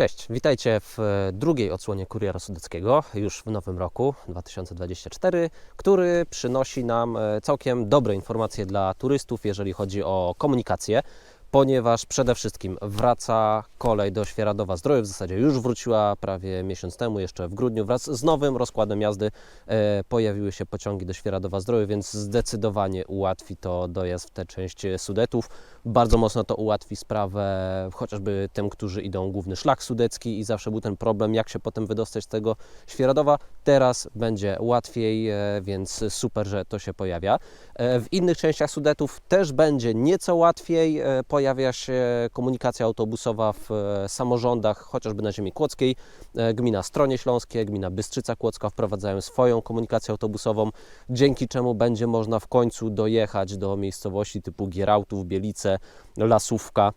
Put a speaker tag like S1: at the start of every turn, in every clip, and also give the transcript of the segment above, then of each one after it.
S1: Cześć, witajcie w e, drugiej odsłonie Kuriera Sudeckiego, już w nowym roku 2024, który przynosi nam e, całkiem dobre informacje dla turystów, jeżeli chodzi o komunikację, ponieważ przede wszystkim wraca kolej do Świeradowa Zdroju, w zasadzie już wróciła prawie miesiąc temu, jeszcze w grudniu, wraz z nowym rozkładem jazdy e, pojawiły się pociągi do Świeradowa Zdroju, więc zdecydowanie ułatwi to dojazd w tę część Sudetów. Bardzo mocno to ułatwi sprawę chociażby tym, którzy idą główny szlak sudecki i zawsze był ten problem, jak się potem wydostać z tego Świeradowa. Teraz będzie łatwiej, e, więc super, że to się pojawia. E, W innych częściach Sudetów też będzie nieco łatwiej. E, Pojawia się komunikacja autobusowa w e, samorządach, chociażby na ziemi kłodzkiej. E, Gmina Stronie Śląskie, gmina Bystrzyca Kłodzka wprowadzają swoją komunikację autobusową, dzięki czemu będzie można w końcu dojechać do miejscowości typu Gierałtów, Bielice, Lasówka,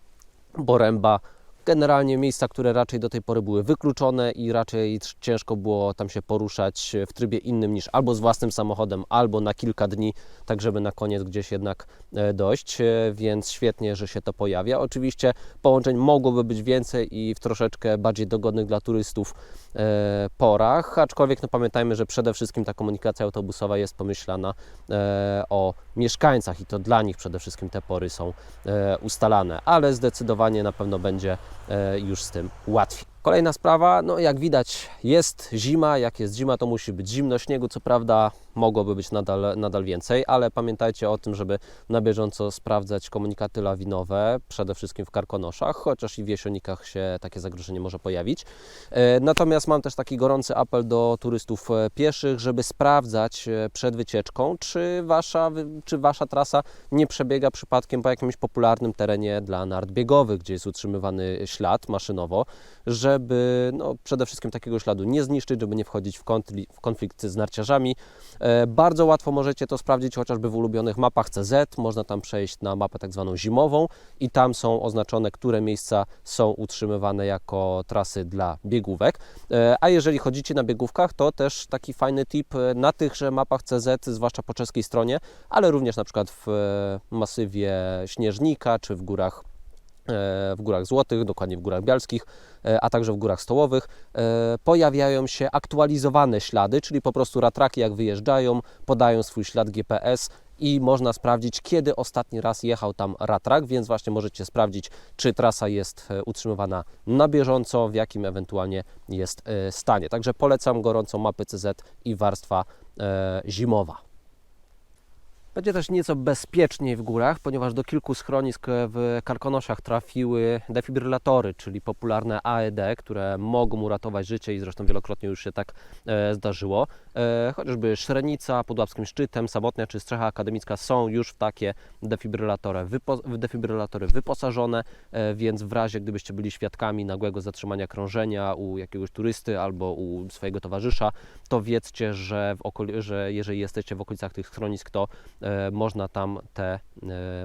S1: Boręba. Generalnie miejsca, które raczej do tej pory były wykluczone i raczej ciężko było tam się poruszać w trybie innym niż albo z własnym samochodem, albo na kilka dni, tak żeby na koniec gdzieś jednak e, dojść, E, więc świetnie, że się to pojawia. Oczywiście połączeń mogłoby być więcej i w troszeczkę bardziej dogodnych dla turystów e, porach, aczkolwiek no pamiętajmy, że przede wszystkim ta komunikacja autobusowa jest pomyślana o mieszkańcach i to dla nich przede wszystkim te pory są ustalane, ale zdecydowanie na pewno będzie już z tym łatwiej. Kolejna sprawa, no jak widać jest zima, jak jest zima to musi być zimno, śniegu co prawda mogłoby być nadal, nadal więcej, ale pamiętajcie o tym, żeby na bieżąco sprawdzać komunikaty lawinowe, przede wszystkim w Karkonoszach, chociaż i w Jesionikach się takie zagrożenie może pojawić. E, Natomiast mam też taki gorący apel do turystów e, pieszych, żeby sprawdzać e, przed wycieczką, czy wasza, czy wasza trasa nie przebiega przypadkiem po jakimś popularnym terenie dla nart biegowych, gdzie jest utrzymywany ślad maszynowo, żeby no, przede wszystkim takiego śladu nie zniszczyć, żeby nie wchodzić w, konfli- w konflikt z narciarzami. E, Bardzo łatwo możecie to sprawdzić chociażby w ulubionych mapach CZ. Można tam przejść na mapę tak zwaną zimową i tam są oznaczone, które miejsca są utrzymywane jako trasy dla biegówek. E, A jeżeli chodzicie na biegówkach, to też taki fajny tip e, na tychże mapach CZ, zwłaszcza po czeskiej stronie, ale również na przykład w masywie Śnieżnika czy w górach w Górach Złotych, dokładnie w Górach Bialskich, e, a także w Górach Stołowych, e, pojawiają się aktualizowane ślady, czyli po prostu ratraki jak wyjeżdżają, podają swój ślad GPS i można sprawdzić, kiedy ostatni raz jechał tam ratrak, więc właśnie możecie sprawdzić, czy trasa jest e, utrzymywana na bieżąco, w jakim ewentualnie jest e, stanie. Także polecam gorącą mapy CZ i warstwa e, zimowa. Będzie też nieco bezpieczniej w górach, ponieważ do kilku schronisk w Karkonoszach trafiły defibrylatory, czyli popularne AED, które mogą uratować życie i zresztą wielokrotnie już się tak e, zdarzyło. E, chociażby Szrenica, pod Łapskim Szczytem, Samotnia czy Strecha Akademicka są już w takie defibrylatory, wypo, defibrylatory wyposażone, e, więc w razie gdybyście byli świadkami nagłego zatrzymania krążenia u jakiegoś turysty albo u swojego towarzysza, to wiedzcie, że, w okoli- że jeżeli jesteście w okolicach tych schronisk, to można tam te e,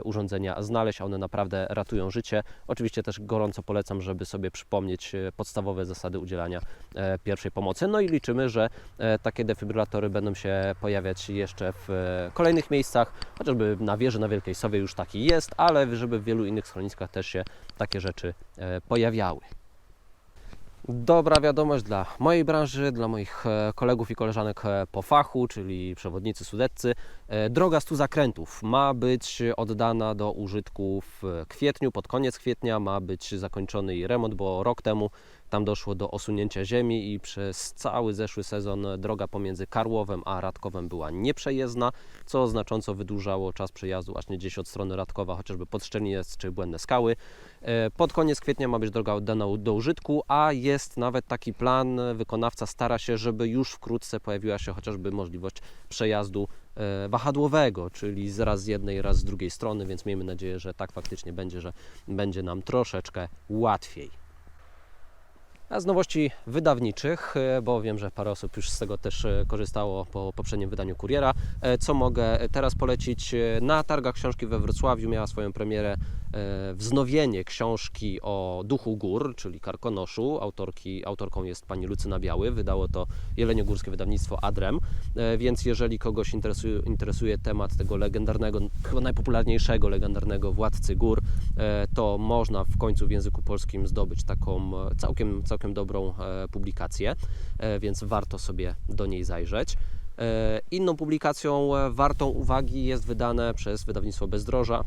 S1: urządzenia znaleźć. One naprawdę ratują życie. Oczywiście też gorąco polecam, żeby sobie przypomnieć e, podstawowe zasady udzielania e, pierwszej pomocy. No i liczymy, że e, takie defibrylatory będą się pojawiać jeszcze w e, kolejnych miejscach, chociażby na wieży na Wielkiej Sowie już taki jest, ale żeby w wielu innych schroniskach też się takie rzeczy e, pojawiały. Dobra wiadomość dla mojej branży, dla moich e, kolegów i koleżanek e, po fachu, czyli przewodnicy sudeccy. E, Droga 100 zakrętów ma być oddana do użytku w kwietniu, pod koniec kwietnia ma być zakończony jej remont, bo rok temu tam doszło do osunięcia ziemi i przez cały zeszły sezon droga pomiędzy Karłowem a Radkowem była nieprzejezdna, co znacząco wydłużało czas przejazdu właśnie gdzieś od strony Radkowa, chociażby pod Szczelniec czy Błędne Skały. E, Pod koniec kwietnia ma być droga oddana do użytku, a jest nawet taki plan, wykonawca stara się, żeby już wkrótce pojawiła się chociażby możliwość przejazdu e, wahadłowego, czyli raz z jednej, raz z drugiej strony, więc miejmy nadzieję, że tak faktycznie będzie, że będzie nam troszeczkę łatwiej. A z nowości wydawniczych, e, bo wiem, że parę osób już z tego też e, korzystało po poprzednim wydaniu Kuriera, e, co mogę teraz polecić? Na targach książki we Wrocławiu miała swoją premierę wznowienie książki o duchu gór, czyli Karkonoszu. Autorki, autorką jest pani Lucyna Biały, wydało to jeleniogórskie wydawnictwo Adrem, więc jeżeli kogoś interesuje, interesuje temat tego legendarnego, chyba najpopularniejszego legendarnego władcy gór, to można w końcu w języku polskim zdobyć taką e, całkiem, całkiem dobrą e, publikację, e, więc warto sobie do niej zajrzeć. E, Inną publikacją wartą uwagi jest wydane przez wydawnictwo Bezdroża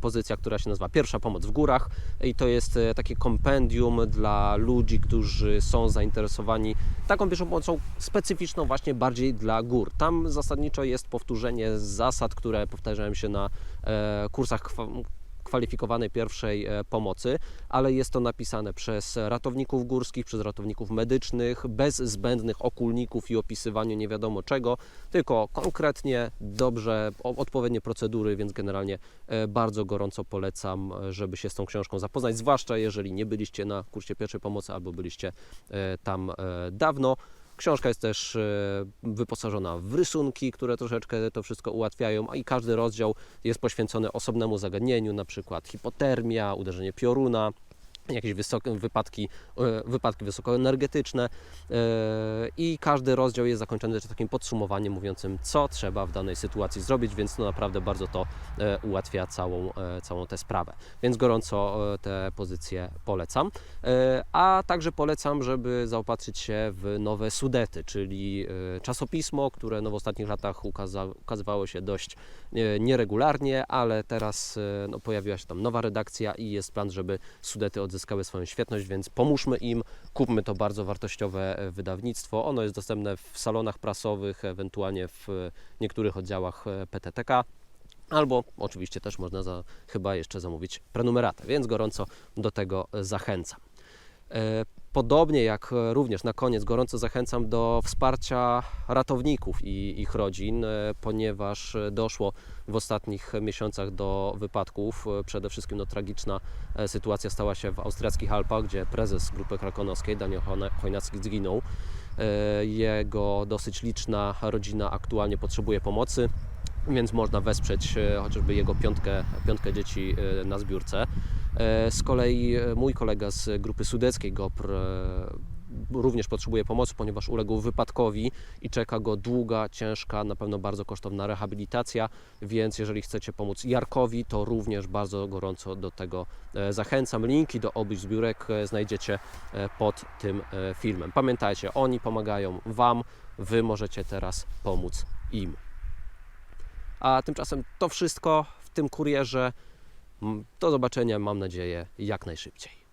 S1: pozycja, która się nazywa Pierwsza Pomoc w Górach i to jest takie kompendium dla ludzi, którzy są zainteresowani taką pierwszą pomocą specyficzną właśnie bardziej dla gór. Tam zasadniczo jest powtórzenie zasad, które powtarzają się na kursach kwalifikowanej pierwszej e, pomocy, ale jest to napisane przez ratowników górskich, przez ratowników medycznych, bez zbędnych okulników i opisywania nie wiadomo czego, tylko konkretnie, dobrze, odpowiednie procedury, więc generalnie e, bardzo gorąco polecam, e, żeby się z tą książką zapoznać, zwłaszcza jeżeli nie byliście na kursie pierwszej pomocy albo byliście tam dawno. Książka jest też e, wyposażona w rysunki, które troszeczkę to wszystko ułatwiają, a i każdy rozdział jest poświęcony osobnemu zagadnieniu, na przykład hipotermia, uderzenie pioruna, jakieś wysokie wypadki, e, wypadki wysokoenergetyczne e, i każdy rozdział jest zakończony takim podsumowaniem mówiącym, co trzeba w danej sytuacji zrobić, więc no naprawdę bardzo to e, ułatwia całą, całą tę sprawę. Więc gorąco te pozycje polecam. A także polecam, żeby zaopatrzyć się w nowe Sudety, czyli czasopismo, które no w ostatnich latach ukaza, ukazywało się dość nieregularnie, ale teraz no, pojawiła się tam nowa redakcja i jest plan, żeby Sudety odzyskały swoją świetność, więc pomóżmy im, kupmy to bardzo wartościowe e, wydawnictwo. Ono jest dostępne w salonach prasowych, ewentualnie w e, niektórych oddziałach e, PTTK. Albo oczywiście też można za, chyba jeszcze zamówić prenumeratę, więc gorąco do tego zachęcam. Podobnie jak e, również na koniec gorąco zachęcam do wsparcia ratowników i ich rodzin, e, ponieważ e, doszło w ostatnich miesiącach do wypadków. Przede wszystkim no, tragiczna sytuacja stała się w austriackich Alpach, gdzie prezes grupy krakonowskiej Daniel Chojna- Chojnacki zginął. Jego dosyć liczna rodzina aktualnie potrzebuje pomocy więc można wesprzeć chociażby jego piątkę, piątkę dzieci na zbiórce. E, Z kolei e, mój kolega z grupy sudeckiej GOPR e, również potrzebuje pomocy, ponieważ uległ wypadkowi i czeka go długa, ciężka, na pewno bardzo kosztowna rehabilitacja, więc jeżeli chcecie pomóc Jarkowi, to również bardzo gorąco do tego zachęcam. Linki do obu zbiórek znajdziecie pod tym filmem. Pamiętajcie, oni pomagają Wam, Wy możecie teraz pomóc im. A tymczasem to wszystko w tym kurierze. Mm, Do zobaczenia, mam nadzieję, jak najszybciej.